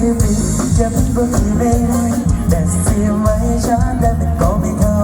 มีเจ็บเบื่อเรื่อยแต่เสียไว้ช้าแต่ก็ไม่เข้า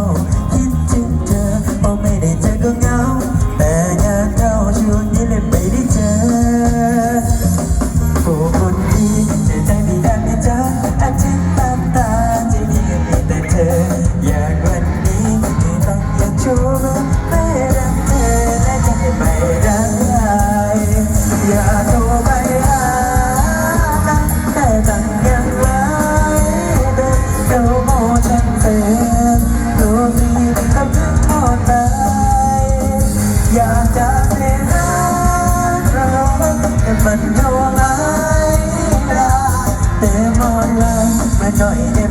มันโทรไม่ได้แต่มองเลยมาหน่อย